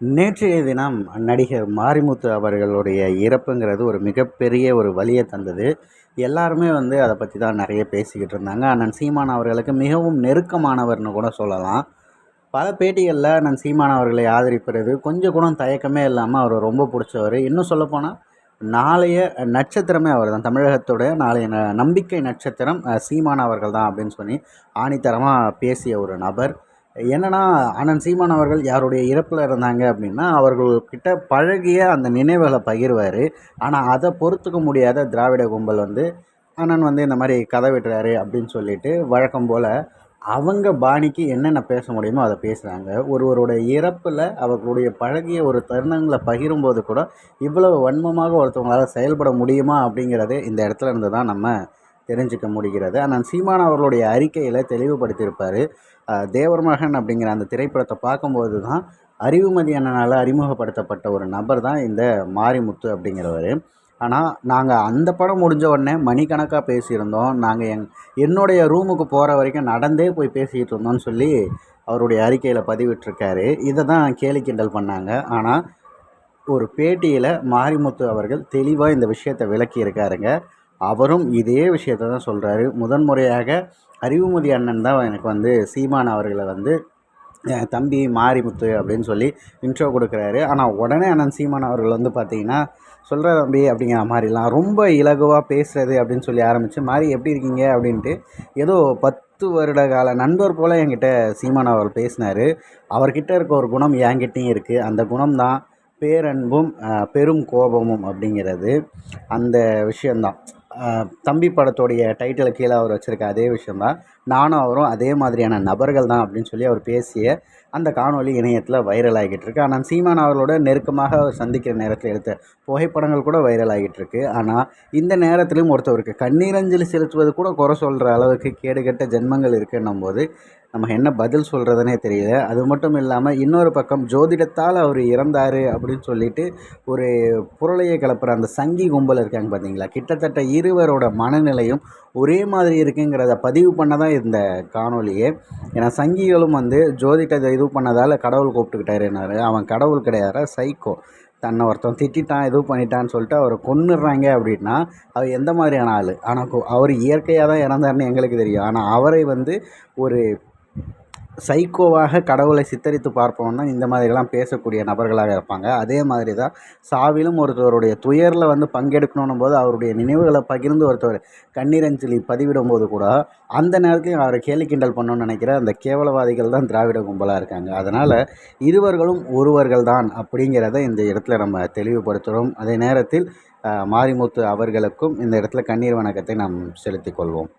நேற்றைய தினம் நடிகர் மாரிமுத்து அவர்களுடைய இறப்புங்கிறது ஒரு மிகப்பெரிய ஒரு வழியை தந்தது. எல்லாருமே வந்து அதை பற்றி தான் நிறைய பேசிக்கிட்டு இருந்தாங்க. அண்ணன் சீமான் அவர்களுக்கு மிகவும் நெருக்கமானவர்னு கூட சொல்லலாம். பல பேட்டிகளில் அண்ணன் சீமான் அவர்களை ஆதரிப்பது கொஞ்சம் கூட தயக்கமே இல்லாமல் அவர் ரொம்ப பிடிச்சவர். இன்னும் சொல்லப்போனால் நாளைய நட்சத்திரமே அவர் தான். தமிழகத்துடைய நாளைய நம்பிக்கை நட்சத்திரம் சீமான் அவர்கள் தான் அப்படின்னு சொல்லி ஆணித்தரமாக பேசிய ஒரு நபர். என்னன்னா அண்ணன் சீமான் அவர்கள் யாருடைய இறப்பில் இருந்தாங்க அப்படின்னா அவர்கள்கிட்ட பழகிய அந்த நினைவுகளை பகிர்வார். ஆனால் அதை பொறுத்துக்க முடியாத திராவிட கும்பல் வந்து அண்ணன் வந்து இந்த மாதிரி கதை விட்டுறாரு அப்படின்னு சொல்லிட்டு வழக்கம் போல் அவங்க பாணிக்கு என்னென்ன பேச முடியுமோ அதை பேசுகிறாங்க ஒருவரோட இறப்பில் அவர்களுடைய பழகிய ஒரு தருணங்களை பகிரும்போது கூட இவ்வளவு வன்மமாக ஒருத்தவங்களால் செயல்பட முடியுமா அப்படிங்கிறது இந்த இடத்துல இருந்து தான் நம்ம தெரிஞ்சுக்க முடிகிறது. ஆனால் சீமான் அவர்களுடைய அறிக்கையில் தெளிவுபடுத்தியிருப்பார். தேவர் மகன் அப்படிங்கிற அந்த திரைப்படத்தை பார்க்கும்போது தான் அறிவுமதி அண்ணனால் அறிமுகப்படுத்தப்பட்ட ஒரு நபர் தான் இந்த மாரிமுத்து அப்படிங்கிறவர். ஆனால் நாங்கள் அந்த படம் முடிஞ்ச உடனே மணிக்கணக்காக பேசியிருந்தோம். நாங்கள் எங் என்னுடைய ரூமுக்கு போகிற வரைக்கும் நடந்தே போய் பேசிக்கிட்டு இருந்தோம்னு சொல்லி அவருடைய அறிக்கையில் பதிவிட்டிருக்காரு. இதை தான் கேலி கிண்டல் பண்ணாங்க. ஆனால் ஒரு பேட்டியில் மாரிமுத்து அவர்கள் தெளிவாக இந்த விஷயத்தை விளக்கி இருக்காருங்க அவரும் இதே விஷயத்தை தான் சொல்கிறாரு முதன்முறையாக அறிவுமதி அண்ணன் தான் எனக்கு வந்து சீமான் அவர்களை வந்து என் தம்பி மாரிமுத்து அப்படின்னு சொல்லி இன்ட்ரோ கொடுக்குறாரு. ஆனால் உடனே அண்ணன் சீமான் அவர்கள் வந்து பார்த்தீங்கன்னா சொல்கிற தம்பி அப்படிங்கிற மாதிரிலாம் ரொம்ப இலகுவாக பேசுகிறது அப்படின்னு சொல்லி ஆரம்பித்து மாறி எப்படி இருக்கீங்க? அப்படின்ட்டு ஏதோ பத்து வருட கால நண்பர் போல் என்கிட்ட சீமான் அவர்கள் பேசினார். அவர்கிட்ட இருக்க ஒரு குணம் என்கிட்டையும் இருக்குது அந்த குணம் தான் பேரன்பும் பெரும் கோபமும் அப்படிங்கிறது. அந்த விஷயந்தான் தம்பி படத்தோடைய டைட்டில் கீழே அவர் வச்சுருக்க அதே விஷயம்தான். நானும் அவரும் அதே மாதிரியான நபர்கள் தான் அப்படின்னு சொல்லி அவர் பேசிய அந்த காணொலி இணையத்தில் வைரல் ஆகிட்டு இருக்கு. ஆனால் சீமான் அவர்களோட நெருக்கமாக அவர் சந்திக்கிற நேரத்தில் எடுத்த புகைப்படங்கள் கூட வைரல் ஆகிட்டு இருக்கு. ஆனால் இந்த நேரத்திலும் ஒருத்தவருக்கு கண்ணீரஞ்சலி செலுத்துவது கூட குறை சொல்கிற அளவுக்கு கேடுகட்ட ஜென்மங்கள் இருக்குன்னும் போது நம்ம என்ன பதில் சொல்கிறதுனே தெரியல. அது மட்டும் இல்லாமல் இன்னொரு பக்கம் ஜோதிடத்தால் அவர் இறந்தார் அப்படின்னு சொல்லிட்டு ஒரு புரளையை கிளப்புற அந்த சங்கி கும்பல் இருக்காங்க பார்த்தீங்களா கிட்டத்தட்ட இருவரோட மனநிலையும் ஒரே மாதிரி இருக்குங்கிறத பதிவு பண்ண தான் இந்த காணொலியே ஏன்னா சங்கிகளும் வந்து ஜோதிடத்தை இது பண்ணதால் கடவுள் கூப்பிட்டுக்கிட்டாருனாரு அவன் கடவுள் கிடையாது சைக்கோ. தன்னை ஒருத்தன் திட்டான் இது பண்ணிட்டான்னு சொல்லிட்டு அவரை கொன்னுடுறாங்க அப்படின்னா அவர் எந்த மாதிரியான ஆள்? ஆனால் அவர் இயற்கையாக தான் இறந்தாருன்னு எங்களுக்கு தெரியும். ஆனால் அவரை வந்து ஒரு சைக்கோவாக கடவுளை சித்தரித்து பார்ப்பவன் தான் இந்த மாதிரிலாம் பேசக்கூடிய நபர்களாக இருப்பாங்க. அதே மாதிரி தான் சாவிலும் ஒருத்தவருடைய துயரில் வந்து பங்கெடுக்கணும் போது அவருடைய நினைவுகளை பகிர்ந்து ஒருத்தர் கண்ணீரஞ்சலி பதிவிடும்போது கூட அந்த நேரத்தையும் அவரை கேலி கிண்டல் பண்ணணும்னு நினைக்கிற அந்த கேவலவாதிகள் தான் திராவிட கும்பலாக இருக்காங்க. அதனால் இருவர்களும் ஒருவர்கள் தான் அப்படிங்கிறத இந்த இடத்துல நம்ம தெளிவுபடுத்துகிறோம் அதே நேரத்தில் மாரிமுத்து அவர்களுக்கும் இந்த இடத்துல கண்ணீர் வணக்கத்தை நாம் செலுத்திக் கொள்வோம்.